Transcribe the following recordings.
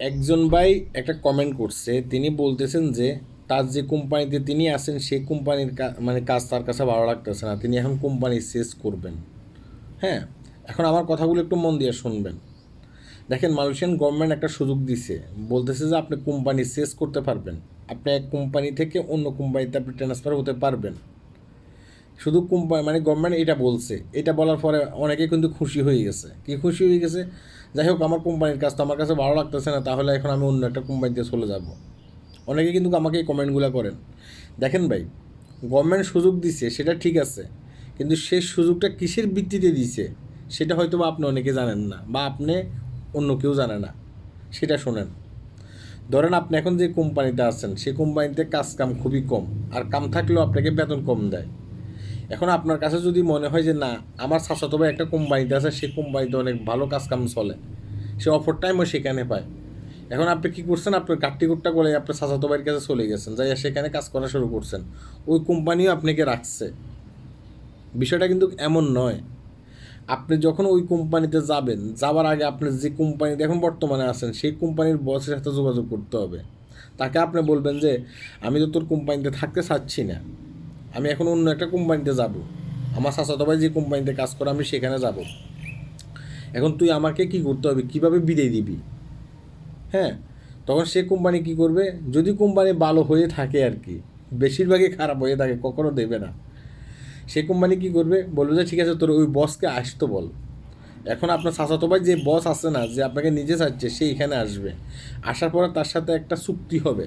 একজন ভাই একটা কমেন্ট করছে। তিনি বলতেছেন যে, তার যে কোম্পানিতে তিনি আছেন সেই কোম্পানির মানে কাজ তার কাছে ভালো লাগতেছে না। তিনি এখন কোম্পানি শেষ করবেন। হ্যাঁ? এখন আমার কথাগুলো একটু মন দিয়ে শুনবেন। দেখেন মালয়েশিয়ান গভর্নমেন্ট একটা সুযোগ দিছে। বলতেছে যে, আপনি কোম্পানি শেষ করতে পারবেন। আপনি এক কোম্পানি থেকে অন্য কোম্পানিতে আপনি ট্রান্সফার হতে পারবেন। শুধু কোম্পানি মানে গভর্নমেন্ট এটা বলছে। এটা বলার পরে অনেকে কিন্তু খুশি হয়ে গেছে। কি খুশি হয়ে গেছে? যাই হোক, আমার কোম্পানির কাজ তো আমার কাছে ভালো লাগতেছে না, তাহলে এখন আমি অন্য একটা কোম্পানিতে চলে যাব। অনেকে কিন্তু আমাকে এই কমেন্টগুলো করেন। দেখেন ভাই গভর্নমেন্ট সুযোগ দিছে, সেটা ঠিক আছে, কিন্তু সেই সুযোগটা কিসের ভিত্তিতে দিছে, সেটা হয়তো বা আপনি অনেকে জানেন না, বা আপনি অন্য কেউ জানে না। সেটা শোনেন। ধরেন আপনি এখন যে কোম্পানিতে আছেন সেই কোম্পানিতে কাজ কাম খুবই কম, আর কাম থাকলেও আপনাকে বেতন কম দেয়। এখন আপনার কাছে যদি মনে হয় যে না, আমার শাশ্বত ভাই একটা কোম্পানিতে আছে সেই কোম্পানিতে অনেক ভালো কাজ কাম চলে। সে অফার টাইমও সেখানে পায়। এখন আপনি কী করছেন? আপনার গাট্টি গুট্টা করে আপনার শাশ্বত ভাইয়ের কাছে চলে গেছেন যাই সেখানে কাজ করা শুরু করছেন। ওই কোম্পানিও আপনাকে রাখছে। বিষয়টা কিন্তু এমন নয়। আপনি যখন ওই কোম্পানিতে যাবেন, যাওয়ার আগে আপনি যে কোম্পানিতে এখন বর্তমানে আছেন, সেই কোম্পানির বসের সাথে যোগাযোগ করতে হবে। তাকে আপনি বলবেন যে, আমি তো তোর কোম্পানিতে থাকতে চাচ্ছি না। আমি এখন অন্য একটা কোম্পানিতে যাব। আমার চাচাতো ভাই যে কোম্পানিতে কাজ করে, আমি সেখানে যাব। এখন তুই আমাকে কি করতে হবে? কীভাবে বিদায় দিবি? হ্যাঁ? তখন সে কোম্পানি কি করবে? যদি কোম্পানি ভালো হয়ে থাকে আর কি, বেশিরভাগই খারাপ হয়ে থাকে, কখনো দেবে না। সে কোম্পানি কি করবে? বলবে যে, ঠিক আছে, তোর ওই বসকে আসতো বল। এখন আপনার চাচাতো ভাই যে বস আছে না, যে আপনাকে নিজে চাচ্ছে, সে এখানে আসবে। আসার পরে তার সাথে একটা চুক্তি হবে।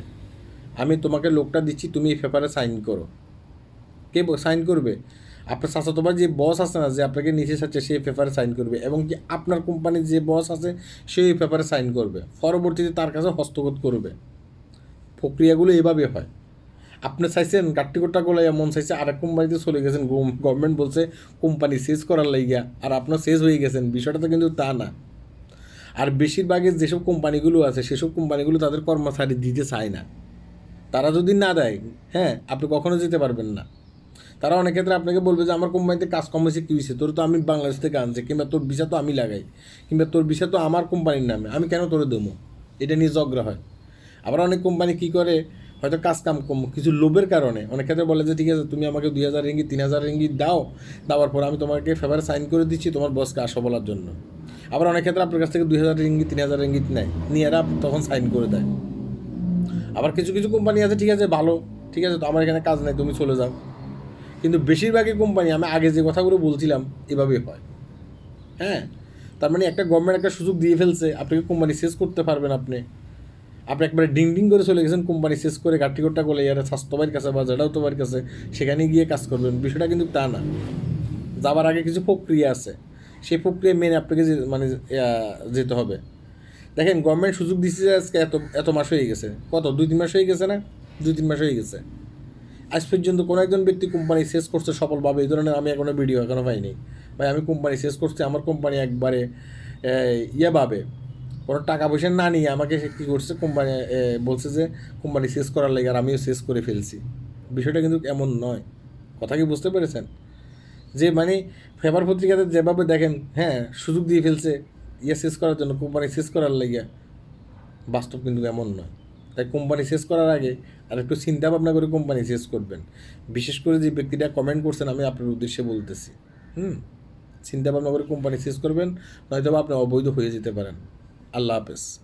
আমি তোমাকে লোকটা দিচ্ছি, তুমি এই পেপারে সাইন করো। কে সাইন করবে? আপনার চাচাতো ভাই যে বস আছে না, যে আপনাকে নিচে চাচ্ছে সেই পেপারে সাইন করবে এবং কি আপনার কোম্পানির যে বস আছে সেই পেপারে সাইন করবে। পরবর্তীতে তার কাছে হস্তগত করবে। প্রক্রিয়াগুলো এভাবে হয়। আপনি চাইছেন কাট্টিকোট্টা করলে এমন চাইছে, আরেক কোম্পানিতে চলে গেছেন গভর্নমেন্ট বলছে কোম্পানি শেষ করার লাগিয়া আর আপনার শেষ হয়ে গেছেন। বিষয়টা তো কিন্তু তা না। আর বেশিরভাগই যেসব কোম্পানিগুলো আছে, সেসব কোম্পানিগুলো তাদের কর্মচারী দিতে চায় না। তারা যদি না দেয় হ্যাঁ আপনি কখনো যেতে পারবেন না। তারা অনেক ক্ষেত্রে আপনাকে বলবে যে, আমার কোম্পানিতে কাজ কম হয়েছে, কী হয়েছে? তোর তো আমি বাংলাদেশ থেকে আনছি, কিংবা তোর ভিসা তো আমি লাগাই, কিংবা তোর ভিসা তো আমার কোম্পানির নামে, আমি কেন তোরে দেবো? এটা নিয়ে ঝগড়া হয়। আবার অনেক কোম্পানি কী করে, হয়তো কাজ কাম কম, কিছু লোভের কারণে, অনেক ক্ষেত্রে বলে যে, ঠিক আছে, তুমি আমাকে দুই হাজার রিঙ্গি, তিন হাজার রিঙ্গি দাও, দেওয়ার পর আমি তোমাকে ফেভারে সাইন করে দিচ্ছি, তোমার বসকে আসো বলার জন্য। আবার অনেক ক্ষেত্রে আপনার কাছ থেকে দুই হাজার রিঙ্গি, তিন হাজার রিঙ্গিত নেয়, নিয়ে এরা তখন সাইন করে দেয়। আবার কিছু কিছু কোম্পানি আছে, ঠিক আছে, ভালো, ঠিক আছে, তো আমার এখানে কাজ নেই, তুমি চলে যাও। কিন্তু বেশিরভাগই কোম্পানি আমি আগে যে কথাগুলো বলছিলাম এভাবে হয়। হ্যাঁ? তার মানে একটা গভর্নমেন্ট একটা সুযোগ দিয়ে ফেলছে আপনাকে কোম্পানি শেষ করতে পারবেন আপনি? আপনি একবারে ডিং ডিং করে চলে গেছেন কোম্পানি শেষ করে গাঠিকোট্টা করলে ইয়ার স্বাস্থ্যবাড়ির কাছে বা জেডাও তোমার কাছে সেখানে গিয়ে কাজ করবেন। বিষয়টা কিন্তু তা না। যাবার আগে কিছু প্রক্রিয়া আছে। সেই প্রক্রিয়া মেনে আপনাকে মানে যেতে হবে। দেখেন গভর্নমেন্ট সুযোগ দিচ্ছে আজকে এত এত মাস হয়ে গেছে। কত? দুই তিন মাস হয়ে গেছে না? দুই তিন মাস হয়ে গেছে। আজ পর্যন্ত কোনো একজন ব্যক্তি কোম্পানি শেষ করছে সফলভাবে এই ধরনের আমি এখনও ভিডিও এখনও পাইনি। ভাই আমি কোম্পানি শেষ করছি আমার কোম্পানি একবারে এই, ইয়ে ভাবে। কোনো টাকা পয়সা না নিয়ে আমাকে সে কী করছে কোম্পানি বলছে যে কোম্পানি শেষ করার লাগে আর আমিও শেষ করে ফেলছি। বিষয়টা কিন্তু এমন নয়। কথা কি বুঝতে পেরেছেন? যে মানে পেপার পত্রিকাতে যেভাবে দেখেন হ্যাঁ সুযোগ দিয়ে ফেলছে ইয়ে শেষ করার জন্য কোম্পানি শেষ করার লাগিয়া বাস্তব কিন্তু এমন নয়। তাই কোম্পানি শেষ করার আগে আর একটু চিন্তা ভাবনা করে কোম্পানি শেষ করবেন। বিশেষ করে যে ব্যক্তিটা কমেন্ট করছেন, আমি আপনার উদ্দেশ্যে বলতেছি। হুম? চিন্তা ভাবনা করে কোম্পানি শেষ করবেন নয়তো আপনি অবৈধ হয়ে যেতে পারেন। আল্লাহ হাফেজ।